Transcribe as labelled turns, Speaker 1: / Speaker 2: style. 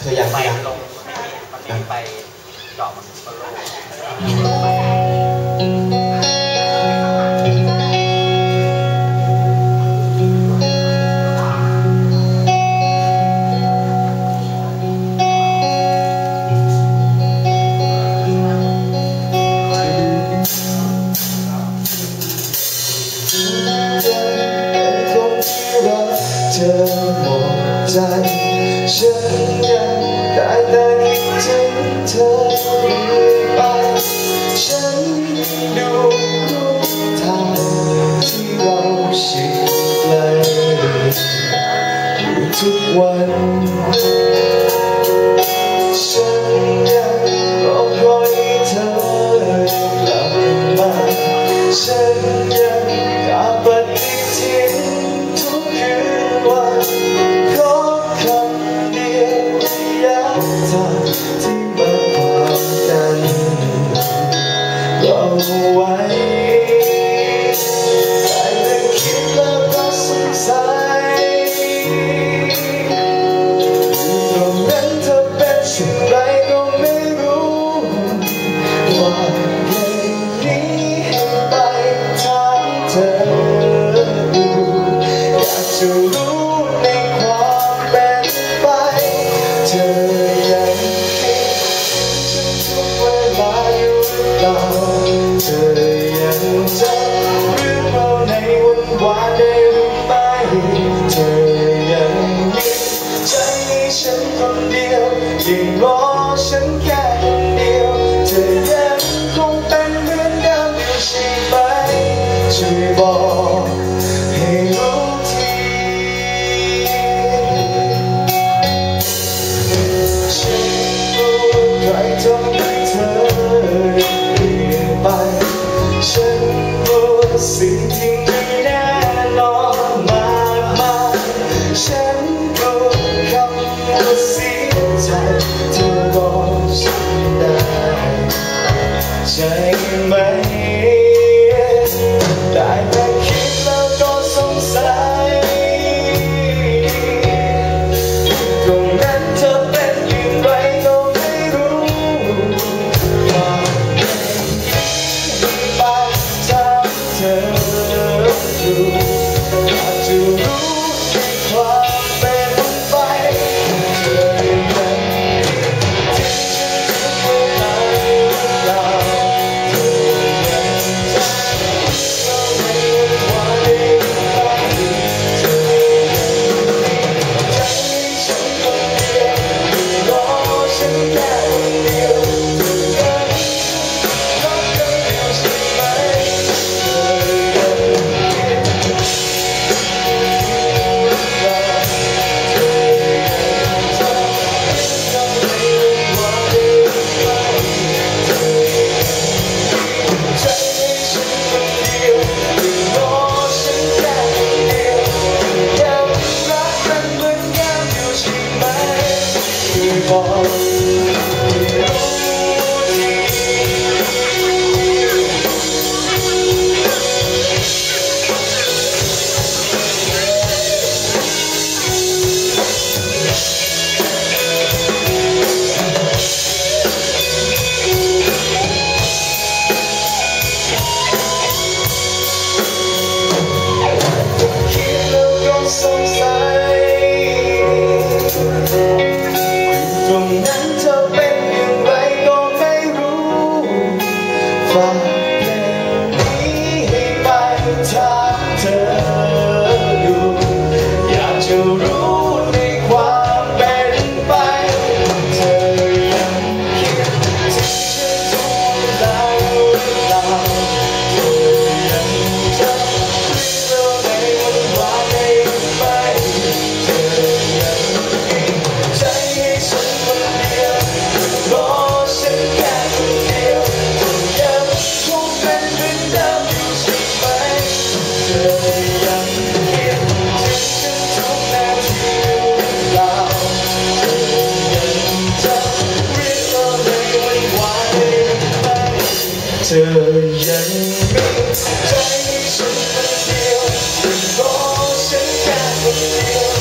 Speaker 1: เธอยาก
Speaker 2: ไปลงมันไม่มีไฟเจาะมันโโล่
Speaker 3: ได้แต่คิดถึงเธอเรื่อยไป ฉันดูทุกทางที่เราชิดไกลอยู่ทุกวัน to สิ่มีแน่นอนมากมายฉันรู้คำว่าเใจที่บอกฉันได้ใช่ไหม fall 这人命，差一分半，多一分半。